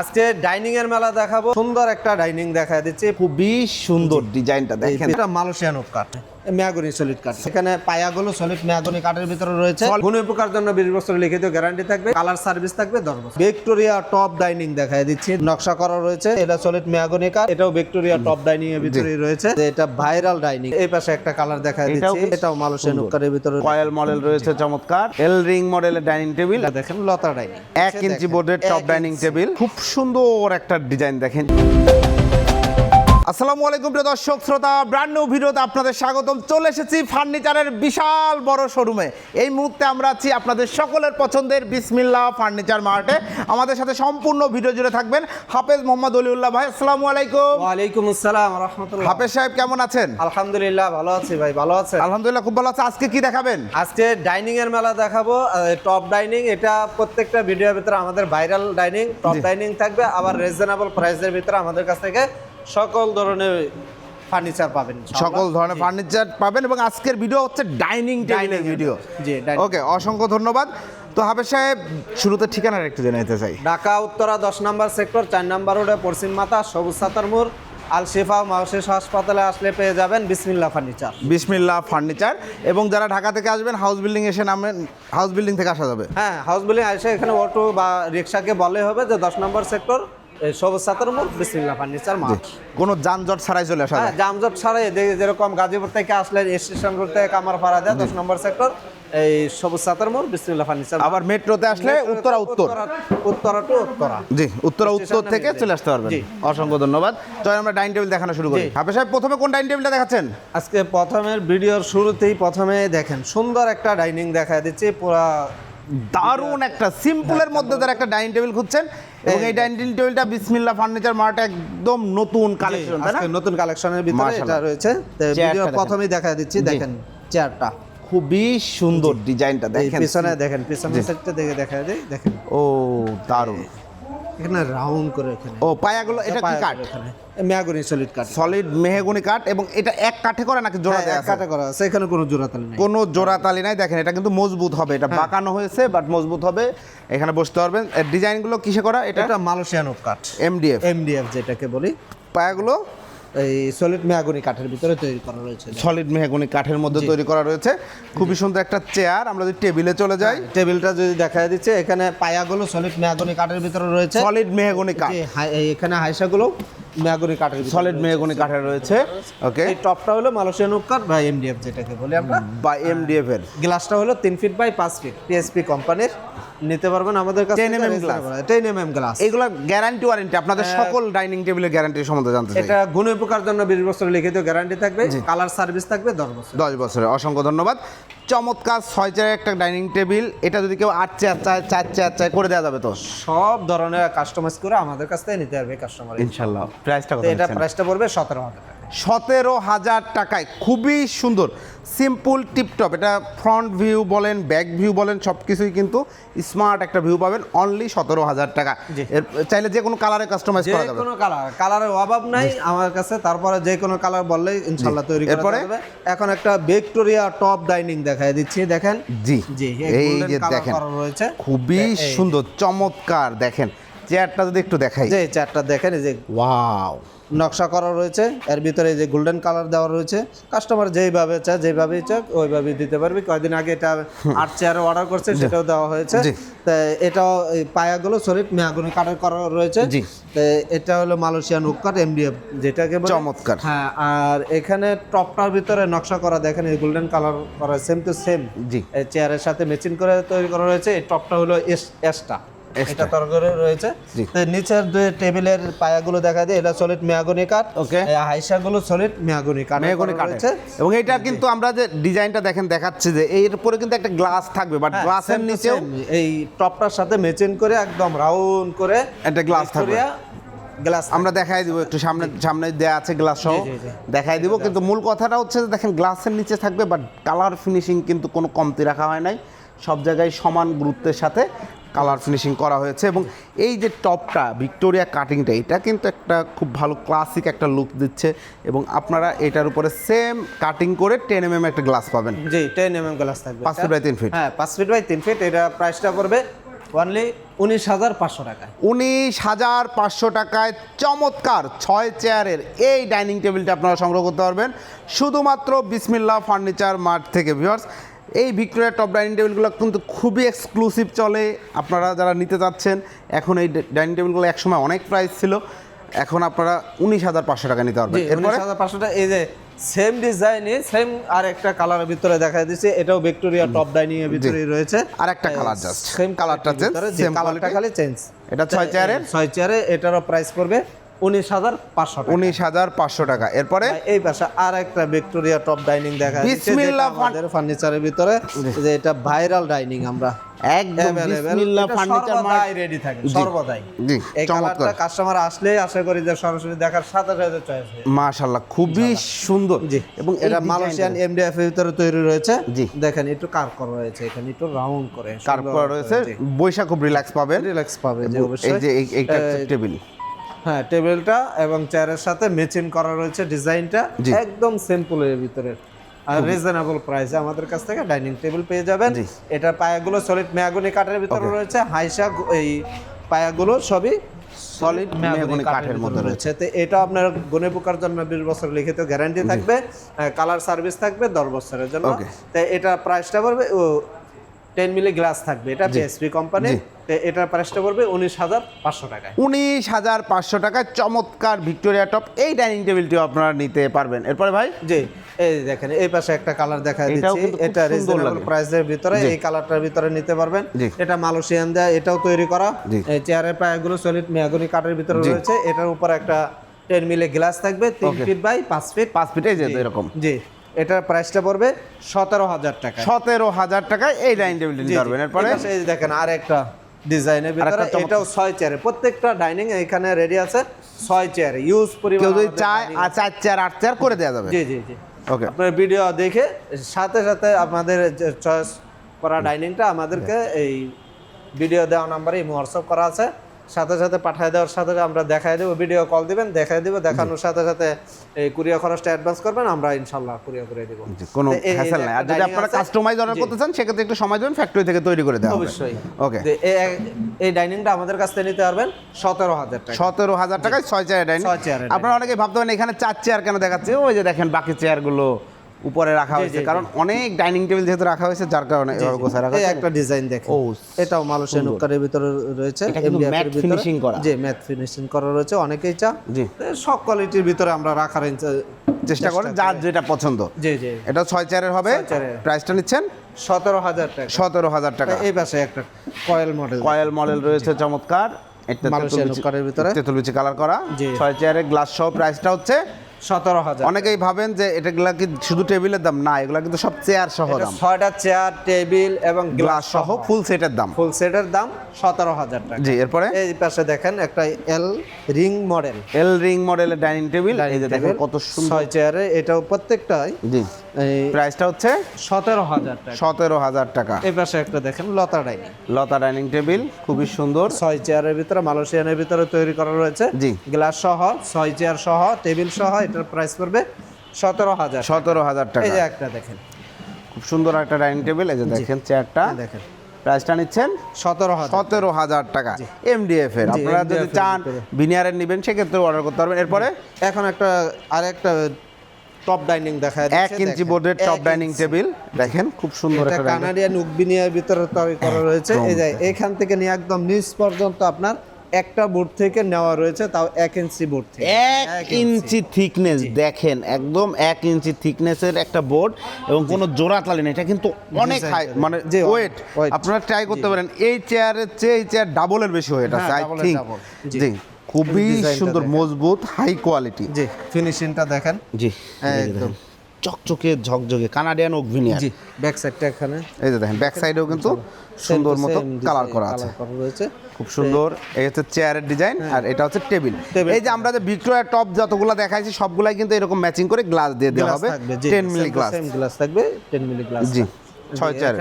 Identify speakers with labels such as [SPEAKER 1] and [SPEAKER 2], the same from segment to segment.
[SPEAKER 1] আজকে ডাইনিং এর মেলা দেখাবো। সুন্দর একটা ডাইনিং দেখা দিচ্ছে।
[SPEAKER 2] খুবই সুন্দর ডিজাইনটা দেখেন।
[SPEAKER 1] এটা মালয়েশিয়ান কাঠ ম্যাগনি সলিড কাঠ। এখানে পায়াগুলো সলিড ম্যাগনি কাঠের ভিতরে রয়েছে। গুণ উপকার জন্য বিশ বছর লিখিত গ্যারান্টি থাকবে কালার সার্ভিস থাকবে দশ বছর। ভিক্টোরিয়া টপ ডাইনিং দেখায় দিচ্ছি নকশা করা রয়েছে এটা সলিড ম্যাগনি কাঠ এটাও ভিক্টোরিয়া টপ ডাইনিং এর ভিতরে রয়েছে এটা ভাইরাল ডাইনিং এই পাশে একটা কালার দেখা দিচ্ছি এটাও মালয়েশিয়ান কাঠের ভিতরে
[SPEAKER 2] কয়েল মডেল রয়েছে চমৎকার এল রিং মডেলের ডাইনিং টেবিল
[SPEAKER 1] দেখেন লতা ডাইনিং
[SPEAKER 2] এক ইঞ্চি বোর্ডের টপ ডাইনিং টেবিল খুব সুন্দর একটা ডিজাইন দেখেন। আসসালামু আলাইকুম প্রিয় দর্শক শ্রোতা ব্র্যান্ড নিউ ভিডিওতে আপনাদের স্বাগতম। চলে এসেছি ফার্নিচারের বিশাল বড় শোরুমে। এই মুহূর্তে আমরা আছি আপনাদের সকলের পছন্দের বিসমিল্লা ফার্নিচার মার্টে। আমাদের সাথে সম্পূর্ণ ভিডিও জুড়ে থাকবেন হাফেজ মোহাম্মদ অলিউল্লাহ ভাই আসসালামু আলাইকুম।
[SPEAKER 1] ওয়ালাইকুম আসসালাম রহমতুল্লাহ।
[SPEAKER 2] হাফেজ সাহেব কেমন আছেন?
[SPEAKER 1] আলহামদুলিল্লাহ ভালো আছি ভাই ভালো আছে
[SPEAKER 2] আলহামদুলিল্লাহ খুব ভালো আছে। আজকে কি দেখাবেন?
[SPEAKER 1] আজকে ডাইনিং এর মেলা দেখাবো টপ ডাইনিং এটা প্রত্যেকটা ভিডিওর ভিতরে আমাদের ভাইরাল ডাইনিং টপ ডাইনিং থাকবে আবার রিজনেবল প্রাইসের ভিতরে আমাদের কাছ থেকে সকল ধরনের ফার্নিচার পাবেন
[SPEAKER 2] সকল ধরনের ফার্নিচার পাবেন এবং আজকের ভিডিও হচ্ছে ডাইনিং টেবিলের ভিডিও
[SPEAKER 1] জি,
[SPEAKER 2] ওকে অসংখ্য ধন্যবাদ। তো হাফেজ সাহেব শুরুতে ঠিকানার একটু জেনে নিতে চাই।
[SPEAKER 1] ঢাকা উত্তরা দশ নম্বর সেক্টর চার নম্বর রোডে পশ্চিম মাথা সবুজ সাতার মোড় আল শিফা মাউসিস হাসপাতালে আসলে পেয়ে যাবেন বিসমিল্লা ফার্নিচার।
[SPEAKER 2] বিসমিল্লা ফার্নিচার। এবং যারা ঢাকা থেকে আসবেন হাউস বিল্ডিং এসে নামবেন হাউস বিল্ডিং থেকে আসা যাবে।
[SPEAKER 1] হ্যাঁ হাউস বিল্ডিং এসে এখানে অটো বা রিক্সাকে বলে হবে যে দশ নম্বর সেক্টর মোড় বিসমিল্লা ফার্নিচার মাঠ।
[SPEAKER 2] কোনো যানজট ছাড়াই চলে আসা
[SPEAKER 1] হ্যাঁ
[SPEAKER 2] যায়
[SPEAKER 1] জামজট ছাড়াই যেরকম গাজীপুর থেকে আসলে স্টেশন রোড থেকে কামারপাড়া দেয় দশ নম্বর সেক্টর এই সবুজ সাতার মোড় বিসমিল্লা ফার্নিচার
[SPEAKER 2] আবার মেট্রোতে আসলে উত্তরা উত্তর
[SPEAKER 1] উত্তরা। টু উত্তরা।
[SPEAKER 2] জি উত্তরা উত্তর থেকে চলে আসতে পারবেন। অসংখ্য ধন্যবাদ। আমরা ডাইনিং টেবিল দেখানো শুরু করি। সাহেব প্রথমে কোন ডাইনিং টেবিলটা দেখাচ্ছেন?
[SPEAKER 1] আজকে প্রথমের ভিডিওর শুরুতেই প্রথমে দেখেন সুন্দর একটা ডাইনিং দেখা দিচ্ছে পুরা
[SPEAKER 2] দারুণ একটা সিম্পলের মধ্যে যারা একটা ডাইনিং টেবিল খুঁজছেন। এবং এই ডাইনিং টেবিলটা বিসমিল্লাহ ফার্নিচার মার্ট একদম নতুন কালেকশন তাই না?
[SPEAKER 1] নতুন কালেকশনের ভিতরে এটা রয়েছে। ভিডিও প্রথমেই দেখা দিচ্ছি দেখেন চেয়ারটা
[SPEAKER 2] খুবই সুন্দর ডিজাইনটা দেখেন।
[SPEAKER 1] পিছনে দেখেন পিছনে সেটটা দেখে দেখা যায় দেখেন।
[SPEAKER 2] ও দারুণ।
[SPEAKER 1] এখানে রাউন্ড করে এখানে।
[SPEAKER 2] ও পায়াগুলো এটা কি কাঠ?
[SPEAKER 1] ম্যাগনি সলিড কাঠ।
[SPEAKER 2] সলিড মেহগুনি কাঠ এবং এটা এক কাঠে করে নাকি জোড়া
[SPEAKER 1] হ্যাঁ,
[SPEAKER 2] দেয়া
[SPEAKER 1] কাঠে করা আছে। এখানে কোনো জোড়াতালি নাই।
[SPEAKER 2] কোনো জোড়া তালি নাই দেখেন এটা কিন্তু মজবুত হবে। এটা বাঁকানো হয়েছে বাট মজবুত হবে। এখানে বসতে পারবেন। ডিজাইনগুলো কিসে করা? এটা
[SPEAKER 1] এটা মালয়েশিয়ান কাঠ
[SPEAKER 2] এমডিএফ
[SPEAKER 1] এমডিএফ যেটাকে বলি।
[SPEAKER 2] পায়াগুলো
[SPEAKER 1] এই সলিড ম্যাগনি কাঠের ভিতরে তৈরি করা রয়েছে।
[SPEAKER 2] সলিড মেহগুনি কাঠের মধ্যে তৈরি করা রয়েছে। খুবই সুন্দর একটা চেয়ার আমরা যদি টেবিলে চলে যাই।
[SPEAKER 1] টেবিলটা যদি দেখা দিচ্ছে এখানে পায়াগুলো সলিড ম্যাগনি কাঠের ভিতরে রয়েছে।
[SPEAKER 2] সলিড মেহগুনি কাঠ।
[SPEAKER 1] এখানে হাইসাগুলো ম্যাগনি কাঠের
[SPEAKER 2] সলিড মেহগুনি কাঠের রয়েছে। ওকে
[SPEAKER 1] এই টপটা হলো মালয়েশিয়ান ওক কাঠ বা এমডিএফ যেটাকে বলি আমরা।
[SPEAKER 2] বা এমডিএফ এর
[SPEAKER 1] গ্লাসটা হলো তিন ফিট বাই পাঁচ ফিট পিএসপি কোম্পানির নিতে পারবেন আমাদের কাছে
[SPEAKER 2] 10 mm।
[SPEAKER 1] Ten M M glass
[SPEAKER 2] এইগুলো গ্যারান্টি ওয়ারেন্টি আপনাদের সকল ডাইনিং টেবিলের গ্যারান্টি সম্বন্ধে জানতে চাই।
[SPEAKER 1] এটা গুণ উপকার জন্য বিশ বছর লিখিত গ্যারান্টি থাকবে কালার সার্ভিস থাকবে দশ বছর
[SPEAKER 2] দশ বছরে অসংখ্য ধন্যবাদ। চমৎকার ছয় চেয়ারের একটা ডাইনিং টেবিল এটা যদি কেউ আট চেয়ার চায় চার চেয়ার চায় করে দেওয়া যাবে তো?
[SPEAKER 1] সব ধরনের কাস্টমাইজ করে আমাদের কাছ থেকে নিতে পারবে কাস্টমার
[SPEAKER 2] ইনশাল্লাহ। প্রাইসটা কত
[SPEAKER 1] এটা প্রাইসটা পড়বে সতেরো টাকা।
[SPEAKER 2] সতেরো হাজার টাকায়। খুবই সুন্দর। সিম্পল টিপটপ এটা ফ্রন্ট ভিউ বলেন ব্যাক ভিউ বলেন সব কিছুই কিন্তু স্মার্ট একটা ভিউ পাবেন। অনলি সতেরো হাজার টাকা। এর চাইলে যে কোনো কালারে কাস্টমাইজ করা যাবে।
[SPEAKER 1] কোনো কালার কালারের অভাব নাই আমার কাছে। তারপরে যে কোনো কালার বললেই ইনশাল্লাহ তৈরি করা? যাবে। এখন একটা ভিক্টোরিয়া টপ ডাইনিং দেখায় দিচ্ছি। দেখেন?
[SPEAKER 2] জি।
[SPEAKER 1] জি
[SPEAKER 2] এই যে দেখেন। খুবই সুন্দর চমৎকার। দেখেন চেয়ারটা যদি একটু দেখাই
[SPEAKER 1] যে চেয়ারটা দেখেন এই যে
[SPEAKER 2] ওয়াও
[SPEAKER 1] নকশা করা রয়েছে এর ভিতরে এই যে গোল্ডেন কালার দেওয়া রয়েছে কাস্টমার যেইভাবে চায় যেভাবেই চাক ওইভাবেই দিতে পারবে কয়দিন আগে এটা আট চেয়ার অর্ডার করছে সেটাও দেওয়া হয়েছে। তা এটাও পায়াগুলো সলিড মেয়াগুনি কাঠের করা রয়েছে
[SPEAKER 2] জি।
[SPEAKER 1] তা এটা হলো মালয়েশিয়ান উৎকাট এমডিএফ যেটাকে বলে।
[SPEAKER 2] চমৎকার।
[SPEAKER 1] হ্যাঁ আর এখানে টপটার ভিতরে নকশা করা দেখেন এই গোল্ডেন কালার করা সেম টু সেম
[SPEAKER 2] জি।
[SPEAKER 1] এই চেয়ারের সাথে ম্যাচিং করে তৈরি করা রয়েছে এই টপটা হলো এস এসটা। এটা তরকারি রয়েছে। তো নিচের দুই টেবিলের পায়াগুলো দেখা যায় এটা সলিড মেয়াগনি কাঠ. এই হাইসাগুলো সলিড মেয়াগনি কাঠ
[SPEAKER 2] মেহগনি কাঠের এবং এটা কিন্তু আমরা যে ডিজাইনটা দেখেন দেখাচ্ছি যে এর উপরে কিন্তু একটা গ্লাস থাকবে বাট
[SPEAKER 1] হ্যাঁ,
[SPEAKER 2] গ্লাসের নিচেও
[SPEAKER 1] এই টপটার সাথে ম্যাচিং করে একদম রাউন্ড করে
[SPEAKER 2] একটা glass থাকবে।
[SPEAKER 1] গ্লাস
[SPEAKER 2] আমরা দেখাই দিব একটু সামনে সামনে দেয়া আছে গ্লাস সহ। দেখাই দিব কিন্তু মূল কথাটা হচ্ছে যে দেখেন গ্লাসের নিচে থাকবে বাট কালার ফিনিশিং কিন্তু কোনো কমতি রাখা হয় নাই সব জায়গায় সমান গুরুত্বের সাথে কালার ফিনিশিং করা হয়েছে এবং এই যে টপটা ভিক্টোরিয়া কাটিংটা এটা কিন্তু একটা খুব ভালো ক্লাসিক একটা লুক দিচ্ছে এবং আপনারা এটার উপরে সেম কাটিং করে টেন এম এম একটা গ্লাস পাবেন।
[SPEAKER 1] জি টেন এম এম গ্লাস থাকবে।
[SPEAKER 2] পাঁচ ফিট বাই তিন ফিট
[SPEAKER 1] হ্যাঁ পাঁচ ফিট বাই তিন ফিট এটা প্রাইসটা পড়বে অনলি উনিশ হাজার পাঁচশো টাকায়।
[SPEAKER 2] উনিশ হাজার পাঁচশো টাকায় চমৎকার ছয় চেয়ারের এই ডাইনিং টেবিলটা আপনারা সংগ্রহ করতে পারবেন। শুধুমাত্র বিসমিল্লা ফার্নিচার মার্ট থেকে ভিউয়ার্স এই ভিক্টোরিয়া টপ ডাইনিং টেবিলগুলো কিন্তু খুবই এক্সক্লুসিভ চলে। আপনারা যারা নিতে চাচ্ছেন এখন এই ডাইনিং টেবিলগুলো একসময় অনেক প্রাইস ছিল। এখন আপনারা উনিশ হাজার পাঁচশো টাকা নিতে পারবেন।
[SPEAKER 1] উনিশ হাজার পাঁচশো টাকা এই যে সেম ডিজাইনে সেম আর একটা কালারের ভিতরে দেখা দিচ্ছে। এটাও ভিক্টোরিয়া টপ ডাইনিং এর ভিতরে রয়েছে।
[SPEAKER 2] আর একটা কালার জাস্ট
[SPEAKER 1] সেম
[SPEAKER 2] কালারটা চেঞ্জ সেম
[SPEAKER 1] কালারটা খালি চেঞ্জ
[SPEAKER 2] এটা ছয় চেয়ারের
[SPEAKER 1] ছয় চেয়ারে এটারও প্রাইস পড়বে উনিশ হাজার পাঁচশো
[SPEAKER 2] উনিশ হাজার পাঁচশো টাকা। এরপরে?
[SPEAKER 1] এই পাশে আর একটা ভিক্টোরিয়া টপ ডাইনিং দেখা
[SPEAKER 2] বিসমিল্লাহ
[SPEAKER 1] আমাদের ফার্নিচারের ভিতরে যে এটা ভাইরাল ডাইনিং আমরা।
[SPEAKER 2] একদম বিসমিল্লাহ ফার্নিচার মার্ট
[SPEAKER 1] রেডি থাকে সর্বদাই।
[SPEAKER 2] জি,
[SPEAKER 1] এই কালারটা কাস্টমার আসলেই আশা করি যে সরাসরি দেখার সাথে সাথে চয়েস
[SPEAKER 2] খুবই সুন্দর।
[SPEAKER 1] জি।
[SPEAKER 2] এবং
[SPEAKER 1] এটা মালয়েশিয়ান এমডিএফ এর ভিতরে তৈরি রয়েছে।
[SPEAKER 2] জি।
[SPEAKER 1] দেখেন একটু কার করা রয়েছে এখানে একটু রাউন্ড করে
[SPEAKER 2] রয়েছে। বৈশাখ খুব রিল্যাক্স পাবেন।
[SPEAKER 1] রিল্যাক্স পাবে যে
[SPEAKER 2] এই
[SPEAKER 1] অবশ্যই।
[SPEAKER 2] যে এইটা টেবিল
[SPEAKER 1] হ্যাঁ টেবিলটা এবং চেয়ারের সাথে ম্যাচিং করা রয়েছে ডিজাইনটা। একদম সিম্পলের ভিতরে। আর রিজনেবল প্রাইসে আমাদের কাছ থেকে ডাইনিং টেবিল পেয়ে যাবেন।
[SPEAKER 2] জি।
[SPEAKER 1] এটা পায়াগুলো সলিড মেয়াগুনি কাঠের ভিতরে রয়েছে হাইসা এই পায়াগুলো সবই সলিড মেয়াগুনি কাঠের মধ্যে রয়েছে। তো এটা আপনার গুনে পোকার জন্য বিশ বছর লিখিত গ্যারান্টি থাকবে কালার সার্ভিস থাকবে দশ বছরের জন্য. তাই এটা প্রাইসটা পড়বে টেন মিলি গ্লাস থাকবে। এটা পিএসপি কোম্পানি এটার প্রাইসটা পড়বে উনিশ হাজার পাঁচশো টাকায়।
[SPEAKER 2] উনিশ হাজার পাঁচশো টাকায় চমৎকার ভিক্টোরিয়া টপ এই ডাইনিং টেবিলটিও আপনারা নিতে পারবেন। এরপরে ভাই?
[SPEAKER 1] জি এই দেখেন এই পাশে একটা কালার দেখা দিচ্ছি। এটা রিজনেবল প্রাইসের ভিতরে এই কালারটার ভিতরে নিতে পারবেন। এটা মালয়েশিয়ান দেয়া এটাও তৈরি করা। চেয়ারের পায়াগুলো সলিড মেয়াগুনি কাঠের ভিতরে রয়েছে। এটার উপর একটা টেন মিলে গ্লাস থাকবে তিন ফিট বাই পাঁচ ফিট
[SPEAKER 2] পাঁচ ফিটে যেত এরকম।
[SPEAKER 1] জি। এটার প্রাইসটা পড়বে সতেরো হাজার টাকা।
[SPEAKER 2] সতেরো হাজার টাকায় এই ডাইনিং টেবিলটি
[SPEAKER 1] জি,
[SPEAKER 2] নিতে পারবেন। এরপরে?
[SPEAKER 1] এই দেখেন আর একটা ডিজাইনের ভিতরে এটাও ছয় চেয়ারে প্রত্যেকটা ডাইনিং এখানে রেডি আছে ছয় চেয়ারে ইউজ পরিমাণ
[SPEAKER 2] যদি চায় আর চার চেয়ার আট চেয়ার করে দেওয়া যাবে।
[SPEAKER 1] জি জি জি।
[SPEAKER 2] ওকে
[SPEAKER 1] আপনার ভিডিও দেখে সাথে সাথে আপনাদের চয়েস করা ডাইনিংটা আমাদেরকে এই ভিডিও দেওয়া নাম্বারে হোয়াটসঅ্যাপ করা আছে। সাথে সাথে পাঠিয়ে দেওয়ার সাথে সাথে আমরা দেখাই দেবো ভিডিও কল দিবেন দেখাই দেবো দেখানোর সাথে সাথে এই কুরিয়ার খরচটা অ্যাডভান্স করবেন আমরা ইনশাল্লাহ কুরিয়ার করে দেবো।
[SPEAKER 2] কোনো হ্যাসেল নাই। আর যদি আপনারা কাস্টমাইজ অর্ডার করতে চান সেক্ষেত্রে একটু সময় দেবেন ফ্যাক্টরি থেকে তৈরি করে দেওয়া
[SPEAKER 1] অবশ্যই।
[SPEAKER 2] ওকে
[SPEAKER 1] এই- এই ডাইনিংটা আমাদের কাছ থেকে নিতে পারবেন সতেরো হাজার টাকা।
[SPEAKER 2] সতেরো হাজার টাকায় ছয় চেয়ার ডাইনিং আপনারা অনেকে ভাবতে পারেন এখানে চার চেয়ার কেন দেখাচ্ছে? ওই যে দেখেন বাকি চেয়ারগুলো উপরে রাখা হয়েছে কারণ অনেক ডাইনিং টেবিল যেহেতু রাখা হয়েছে যার কারণে এভাবে গোছায় রাখা।
[SPEAKER 1] একটা ডিজাইন দেখে।
[SPEAKER 2] ও,
[SPEAKER 1] এটাও মালয়েশিয়ান উপকারের ভিতরে রয়েছে
[SPEAKER 2] এটা
[SPEAKER 1] ভিতরে।
[SPEAKER 2] finishing করা।
[SPEAKER 1] জি ম্যাট ফিনিশিং করা রয়েছে অনেকেই চা
[SPEAKER 2] জি।
[SPEAKER 1] সব কোয়ালিটির ভিতরে আমরা রাখার
[SPEAKER 2] চেষ্টা করেন যার যেটা পছন্দ।
[SPEAKER 1] জি জি।
[SPEAKER 2] এটা ছয় চেয়ারের হবে। প্রাইসটা নিচ্ছেন?
[SPEAKER 1] সতেরো হাজার টাকা।
[SPEAKER 2] সতেরো হাজার টাকা।
[SPEAKER 1] এই পাশে একটা কয়েল মডেল
[SPEAKER 2] কয়েল মডেল রয়েছে চমৎকার।
[SPEAKER 1] মালয়েশিয়ান
[SPEAKER 2] তেঁতুল
[SPEAKER 1] ভিতরে।
[SPEAKER 2] তেঁতুল বিচি কালার করা। ছয় চেয়ারের গ্লাস সহ প্রাইসটা হচ্ছে
[SPEAKER 1] সতেরো হাজার।
[SPEAKER 2] অনেকেই ভাবেন যে এটাগুলা কি শুধু টেবিলের দাম? না এগুলা কিন্তু সব চেয়ার সহ দাম।
[SPEAKER 1] ছয়টা চেয়ার টেবিল এবং
[SPEAKER 2] গ্লাস সহ ফুল সেটের দাম।
[SPEAKER 1] ফুল সেটের দাম সতেরো হাজার টাকা।
[SPEAKER 2] জি এরপরে?
[SPEAKER 1] এই পাশে দেখেন একটা L ring model
[SPEAKER 2] L ring মডেলের ডাইনিং টেবিল এই যে দেখেন কত সুন্দর।
[SPEAKER 1] ছয় চেয়ারে এটাও প্রত্যেকটাই
[SPEAKER 2] জি। প্রাইসটা হচ্ছে
[SPEAKER 1] সতেরো হাজার টাকা।
[SPEAKER 2] সতেরো হাজার টাকা।
[SPEAKER 1] পাশে একটা দেখেন লতা ডাইনিং।
[SPEAKER 2] লতা ডাইনিং টেবিল খুবই সুন্দর।
[SPEAKER 1] ছয় চেয়ারের ভিতরে মালয়েশিয়ানের ভিতরে তৈরি করা রয়েছে।
[SPEAKER 2] জি।
[SPEAKER 1] গ্লাস সহ ছয় চেয়ার সহ টেবিল সহ এটার প্রাইস পড়বে সতেরো হাজার
[SPEAKER 2] সতেরো হাজার টাকা।
[SPEAKER 1] এই যে একটা দেখেন।
[SPEAKER 2] খুব সুন্দর একটা ডাইনিং টেবিল এই যে দেখেন চেয়ারটা।
[SPEAKER 1] দেখেন।
[SPEAKER 2] প্রাইসটা নিচ্ছেন
[SPEAKER 1] সতেরো
[SPEAKER 2] সতেরো হাজার টাকা। এমডিএফ এর। আপনারা যদি চান
[SPEAKER 1] ভিতরে।
[SPEAKER 2] ভিনিয়ারের নেবেন সেক্ষেত্রে অর্ডার করতে পারবেন। এরপরে
[SPEAKER 1] এখন একটা আর একটা টপ ডাইনিং দেখা যাচ্ছে,
[SPEAKER 2] ইঞ্চি বোর্ডের টপ ডাইনিং টেবিল দেখেন খুব সুন্দর
[SPEAKER 1] এটা
[SPEAKER 2] একটা
[SPEAKER 1] কানাডিয়ান উকবিনিয়ার ভিতরে তৈরি করা রয়েছে। এই যে এখান থেকে নিয়ে একদম নিচ পর্যন্ত আপনার একটা বোর্ড থেকে নেওয়া রয়েছে তাও এক ইঞ্চি বোর্ড থেকে।
[SPEAKER 2] এক ইঞ্চি। থিকনেস দেখেন একদম এক ইঞ্চি থিকনেসের একটা বোর্ড এবং কোনো জোড়া তালি এটা কিন্তু অনেক হাই মানে
[SPEAKER 1] জি,
[SPEAKER 2] ওয়েট আপনারা ট্রাই করতে পারেন। এই চেয়ারের চেয়ে এই চেয়ার ডাবলের বেশি ওয়েট আছে
[SPEAKER 1] হ্যাঁ,
[SPEAKER 2] আই থিঙ্ক
[SPEAKER 1] জি।
[SPEAKER 2] খুবই সুন্দর মজবুত হাই কোয়ালিটি
[SPEAKER 1] জি ফিনিশিংটা দেখেন।
[SPEAKER 2] জি
[SPEAKER 1] একদম।
[SPEAKER 2] চকচকে ঝকঝকে কানাডিয়ান ওকভিনিয়ার
[SPEAKER 1] জি ব্যাক সাইডটা এখানে।
[SPEAKER 2] এই যে দেখেন ব্যাক সাইডেও কিন্তু সুন্দর মতো কালার করা আছে।
[SPEAKER 1] রয়েছে।
[SPEAKER 2] খুব সুন্দর এই হচ্ছে চেয়ারের ডিজাইন আর এটা হচ্ছে টেবিল এই যে আমরা যে ভিক্টোরিয়া টপ যতগুলো দেখাইছি সবগুলাই কিন্তু এরকম ম্যাচিং করে গ্লাস দিয়ে দেওয়া হবে।
[SPEAKER 1] থাকবে জি
[SPEAKER 2] টেন মিলি গ্লাস
[SPEAKER 1] গ্লাস থাকবে 10 মিলি গ্লাস
[SPEAKER 2] জি ছয় চেয়ার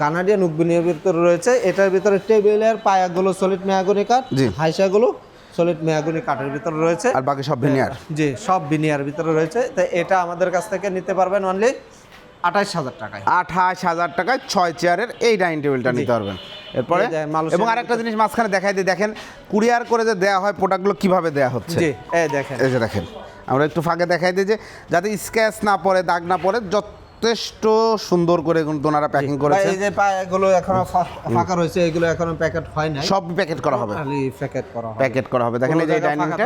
[SPEAKER 1] কানাডিয়ান উকবিনিয়ার ভিতরে রয়েছে। এটার ভিতরে টেবিলের পায়াগুলো সলিড মেয়াগুনি কাঠ। হাইসাগুলো সলিড মেয়াগুনি কাঠের ভিতরে রয়েছে।
[SPEAKER 2] আর বাকি সব ভিনিয়ার
[SPEAKER 1] জি সব বিনিয়ার ভিতরে রয়েছে। তাই এটা আমাদের কাছ থেকে নিতে পারবেন অনলি আঠাইশ হাজার টাকায়।
[SPEAKER 2] আঠাশ হাজার টাকায় ছয় চেয়ারের এই ডাইনিং টেবিলটা নিতে পারবেন। এরপরে এবং আরেকটা জিনিস মাঝখানে দেখাই দিই দেখেন কুরিয়ার করে যে দেওয়া হয় প্রোডাক্টগুলো কীভাবে দেওয়া হচ্ছে।
[SPEAKER 1] এই দেখেন।
[SPEAKER 2] এই যে দেখেন আমরা একটু ফাঁকে দেখাই দিই যে যাতে স্ক্যাচ না পড়ে দাগ না পড়ে যথেষ্ট সুন্দর করে কিন্তু ওনারা প্যাকিং করেছে।
[SPEAKER 1] এই যে এগুলো এখনও ফাঁকা রয়েছে এগুলো এখনও প্যাকেট হয় নাই।
[SPEAKER 2] সব প্যাকেট করা হবে।
[SPEAKER 1] খালি প্যাকেট করা হবে।
[SPEAKER 2] প্যাকেট করা হবে। দেখেন এই যে ডাইনিং
[SPEAKER 1] না।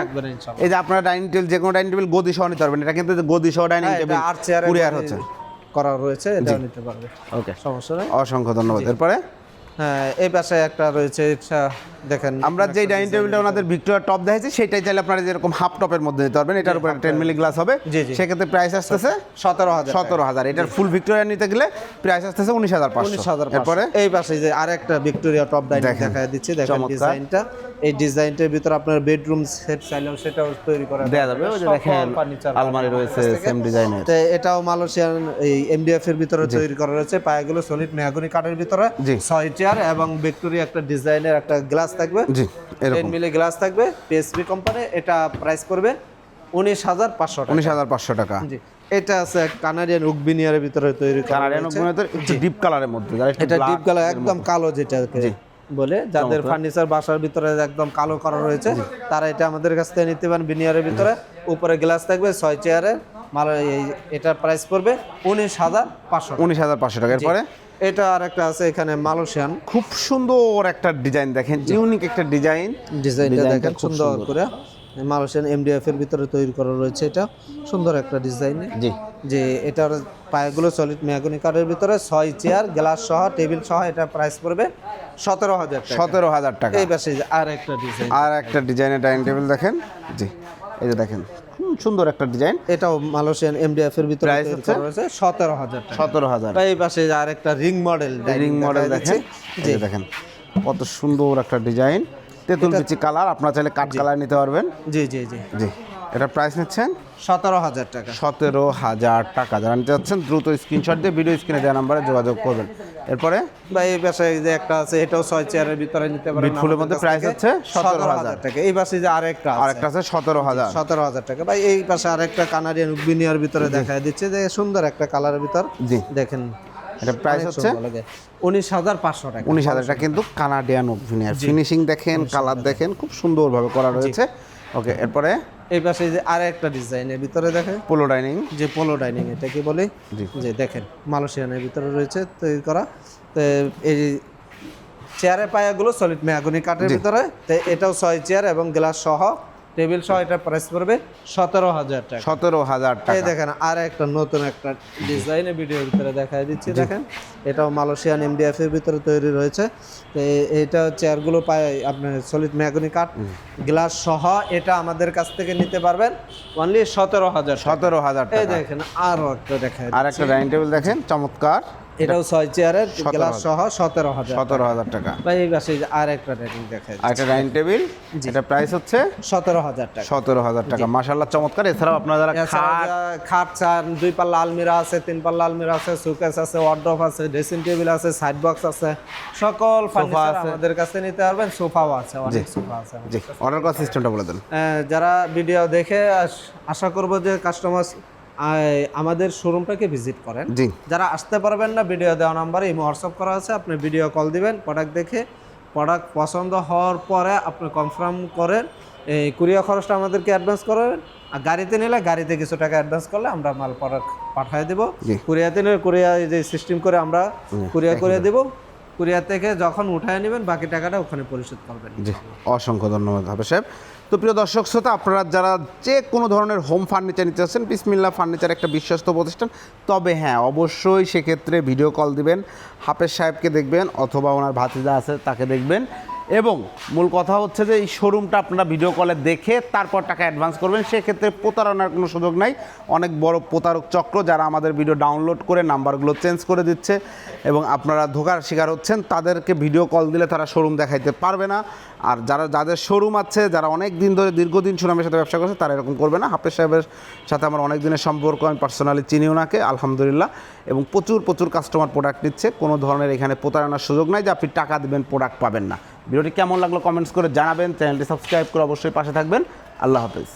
[SPEAKER 2] এই যে আপনারা ডাইনিং টেবিল যে কোনো ডাইনিং টেবিল গদি সহ নিতে পারবেন। এটা কিন্তু গদি সহ ডাইনিং টেবিল
[SPEAKER 1] এটা আর চেয়ারে
[SPEAKER 2] কুরিয়ার হচ্ছে।
[SPEAKER 1] করা রয়েছে এটাও নিতে পারবে।
[SPEAKER 2] ওকে
[SPEAKER 1] সমস্যা নেই।
[SPEAKER 2] অসংখ্য ধন্যবাদ। এরপরে?
[SPEAKER 1] হ্যাঁ এই পাশে একটা রয়েছে এটা দেখেন
[SPEAKER 2] আমরা যেই ডাইনিং টেবিলটা ওনাদের ভিক্টোরিয়া টপ দেখাইছি সেটাই চাইলে আপনারা যেরকম হাফ টপের মধ্যে নিতে পারবেন। এটার উপর টেন মিলি গ্লাস হবে। সেক্ষেত্রে প্রাইস আসতেছে
[SPEAKER 1] সতেরো হাজার
[SPEAKER 2] সতেরো হাজার। এটার ফুল ভিক্টোরিয়া নিতে গেলে প্রাইস আসতেছে উনিশ হাজার
[SPEAKER 1] উনিশ হাজার
[SPEAKER 2] এরপরে?
[SPEAKER 1] এই পাশে যে আরেকটা ভিক্টোরিয়া টপ ডাইনিং। দেখা দিচ্ছি দেখেন। ডিজাইনটা এই ডিজাইনটার ভিতরে আপনার বেডরুম সেট চাইলেও সেটাও তৈরি করা
[SPEAKER 2] দেয়া যাবে। ওই যে দেখেন আলমারি রয়েছে সেম ডিজাইনের
[SPEAKER 1] তো এটাও মালয়েশিয়ান এই এমডিএফ এর ভিতরে তৈরি করা রয়েছে। পায়াগুলো সলিড মেহাগনি কাঠের ভিতরে। ছয় চেয়ার এবং ভিক্টোরিয়া একটা ডিজাইনের একটা গ্লাস থাকবে।
[SPEAKER 2] জি এরকম।
[SPEAKER 1] মিলি গ্লাস থাকবে কোম্পানি এটা প্রাইস করবে উনিশ হাজার পাঁচশো টাকা।
[SPEAKER 2] উনিশ হাজার পাঁচশো টাকা।
[SPEAKER 1] জি এটা আছে কানাডিয়ান ভিতরে তৈরি
[SPEAKER 2] কানাডিয়ান একটু ডিপ কালারের মধ্যে
[SPEAKER 1] এটা ডিপ কালার একদম কালো যেটা বলে যাদের ফার্নিচার বাসার ভিতরে একদম কালো করা রয়েছে তারা এটা আমাদের কাছ থেকে নিতে পারেন বিনিয়ারের ভিতরে। উপরে গ্লাস থাকবে ছয় চেয়ারের মাল এটার প্রাইস পড়বে উনিশ হাজার পাঁচশো
[SPEAKER 2] উনিশ হাজার পাঁচশো টাকা। এরপরে?
[SPEAKER 1] এটা আর একটা আছে এখানে মালয়েশিয়ান।
[SPEAKER 2] খুব সুন্দর একটা ডিজাইন দেখেন ইউনিক একটা ডিজাইন।
[SPEAKER 1] ডিজাইনটা দেখেন সুন্দর। করে মালয়েশিয়ান এমডিএফ এর ভিতরে তৈরি করা রয়েছে এটা। সুন্দর একটা ডিজাইন।
[SPEAKER 2] জি।
[SPEAKER 1] যে এটার পায়েগুলো সলিড মেয়াগুনি কাঠের ভিতরে ছয় চেয়ার গ্লাস সহ টেবিল সহ এটা প্রাইস পড়বে সতেরো হাজার
[SPEAKER 2] সতেরো হাজার টাকা।
[SPEAKER 1] এই পাশে আর একটা ডিজাইন
[SPEAKER 2] আর একটা ডিজাইনের ডাইনিং টেবিল দেখেন। জি এই যে দেখেন। সুন্দর একটা ডিজাইন।
[SPEAKER 1] এটাও মালয়েশিয়ান এমডিএফ এর ভিতরে রয়েছে সতেরো হাজার
[SPEAKER 2] সতেরো হাজার।
[SPEAKER 1] এই পাশে আর একটা রিং মডেল
[SPEAKER 2] রিং মডেল দেখেন।
[SPEAKER 1] জি।
[SPEAKER 2] দেখেন কত সুন্দর একটা ডিজাইন। তেঁতুল বিচি কালার আপনারা চাইলে কাঠ কালার নিতে পারবেন।
[SPEAKER 1] জি জি জি।
[SPEAKER 2] জি। এটা প্রাইস নিচ্ছেন?
[SPEAKER 1] সতেরো হাজার টাকা।
[SPEAKER 2] সতেরো হাজার টাকা। যারা নিতে চাচ্ছেন দ্রুত স্ক্রিনশট দিয়ে ভিডিও স্ক্রিনে দেওয়া নাম্বারে যোগাযোগ করবেন। এরপরে?
[SPEAKER 1] বা এই পাশে যে একটা আছে এটাও ছয় চেয়ারের ভিতরে নিতে পারেন
[SPEAKER 2] বিটফুলের মধ্যে price হচ্ছে
[SPEAKER 1] সতেরো হাজার। টাকা। এই পাশে যে আরেকটা
[SPEAKER 2] আরেকটা
[SPEAKER 1] আছে
[SPEAKER 2] সতেরো হাজার।
[SPEAKER 1] সতেরো হাজার টাকা। ভাই এই পাশে আরেকটা কানাডিয়ান উকবিনিয়ার ভিতরে দেখা দিচ্ছে যে সুন্দর একটা কালারের ভিতর।
[SPEAKER 2] জি।
[SPEAKER 1] দেখেন।
[SPEAKER 2] এটা প্রাইস হচ্ছে
[SPEAKER 1] উনিশ হাজার পাঁচশো টাকা।
[SPEAKER 2] উনিশ হাজার টাকা কিন্তু কানাডিয়ান ফিনিশিং দেখেন কালার দেখেন খুব সুন্দরভাবে করা রয়েছে। ওকে এরপরে
[SPEAKER 1] এই পাশে যে আর একটা ডিজাইনের ভিতরে দেখেন।
[SPEAKER 2] পোলো ডাইনিং
[SPEAKER 1] যে পোলো ডাইনিং এটা কি বলে যে দেখেন মালয়েশিয়ানের ভিতরে রয়েছে তৈরি করা। তো এই চেয়ারের পায়াগুলো সলিড মেয়াগুনি কাঠের ভিতরে। তো এটাও ছয় চেয়ার এবং গ্লাস সহ। টেবিল সহ এটা প্রাইস পড়বে সতেরো হাজার টাকা।
[SPEAKER 2] সতেরো হাজার
[SPEAKER 1] এই
[SPEAKER 2] টাকা।
[SPEAKER 1] দেখেন আর একটা নতুন একটা ডিজাইনের ভিডিওর ভিতরে দেখাই দিচ্ছি দেখেন। এটাও মালয়েশিয়ান এমডিএফ এর ভিতরে তৈরি রয়েছে। তো এটা চেয়ারগুলো পায় আপনার সলিড ম্যাগনি কাঠ গ্লাস সহ এটা আমাদের কাছ থেকে নিতে পারবেন। অনলি সতেরো হাজার
[SPEAKER 2] সতেরো হাজার
[SPEAKER 1] এই দেখেন আরও একটা দেখাই
[SPEAKER 2] আর একটা ডাইনিং টেবিল দেখেন চমৎকার।
[SPEAKER 1] এটাও ছয় চেয়ারের গ্লাস সহ সতেরো হাজার
[SPEAKER 2] সতেরো হাজার টাকা।
[SPEAKER 1] বা এই পাশে আর একটা রেটিং দেখাই
[SPEAKER 2] একটা ডাইনিং টেবিল এটা প্রাইস হচ্ছে
[SPEAKER 1] সতেরো হাজার টাকা।
[SPEAKER 2] সতেরো হাজার টাকা। মাসাল্লাহ চমৎকার। এছাড়াও আপনারা যারা খাট
[SPEAKER 1] খাট চান দুই পাল্লা আলমিরা আছে তিন পাল্লা আলমিরা আছে সুকেস আছে ওয়ার্ড্রপ আছে ড্রেসিং টেবিল আছে সাইড বক্স আছে সকল ফার্নিচার। আমাদের কাছে নিতে পারবেন। সোফাও আছে অনেক সোফা আছে
[SPEAKER 2] জি। অর্ডার করার সিস্টেমটা বলে দেন।
[SPEAKER 1] যারা ভিডিও দেখে আশা করব যে কাস্টমার আমাদের শোরুমটাকে ভিজিট করেন।
[SPEAKER 2] জি।
[SPEAKER 1] যারা আসতে পারবেন না ভিডিও দেওয়া নাম্বারে এই হোয়াটসঅ্যাপ করা আছে আপনি ভিডিও কল দিবেন প্রোডাক্ট দেখে। প্রোডাক্ট পছন্দ হওয়ার পরে আপনি কনফার্ম করেন এই কুরিয়া খরচটা আমাদেরকে অ্যাডভান্স করেন আর গাড়িতে নিলে গাড়িতে কিছু টাকা অ্যাডভান্স করলে আমরা মাল প্রোডাক্ট পাঠিয়ে দেবো। কুরিয়াতে নিলে কুরিয়া যে সিস্টেম করে আমরা কুরিয়া করে দেবো। কুরিয়া থেকে যখন উঠায় নেবেন বাকি টাকাটা ওখানে পরিশোধ করবেন।
[SPEAKER 2] জি অসংখ্য ধন্যবাদ হবে সাহেব। তো প্রিয় দর্শক, শ্রোতা, আপনারা যারা যে কোনো ধরনের হোম ফার্নিচার নিতে চাচ্ছেন বিসমিল্লা ফার্নিচার একটা বিশ্বস্ত প্রতিষ্ঠান, তবে হ্যাঁ অবশ্যই সেক্ষেত্রে ভিডিও কল দিবেন, হাফেজ সাহেবকে দেখবেন অথবা ওনার ভাতিজা আছে, তাকে দেখবেন। এবং মূল কথা হচ্ছে যে এই শোরুমটা আপনারা ভিডিও কলে দেখে তারপর টাকা অ্যাডভান্স করবেন, সেক্ষেত্রে প্রতারণার কোনো সুযোগ নাই। অনেক বড় প্রতারক চক্র যারা আমাদের ভিডিও ডাউনলোড করে নাম্বারগুলো চেঞ্জ করে দিচ্ছে এবং আপনারা ধোকার শিকার হচ্ছেন, তাদেরকে ভিডিও কল দিলে তারা শোরুম দেখাইতে পারবে না। আর যারা, যাদের শোরুম আছে, যারা অনেক দিন ধরে, দীর্ঘদিন সুনামের সাথে ব্যবসা করছে, তারা এরকম করবে না। হাফেজ সাহেবের সাথে আমার অনেক দিনের সম্পর্ক, আমি পার্সোনালি চিনি ওনাকে, আলহামদুলিল্লাহ। এবং প্রচুর প্রচুর কাস্টমার প্রোডাক্ট নিচ্ছে। কোনো ধরনের এখানে প্রতারণার সুযোগ নাই যে আপনি টাকা দেবেন প্রোডাক্ট পাবেন না। ভিডিওটি কেমন লাগল কমেন্টস করে জানাবেন চ্যানেলটি সাবস্ক্রাইব করে অবশ্যই পাশে থাকবেন। আল্লাহ হাফেজ।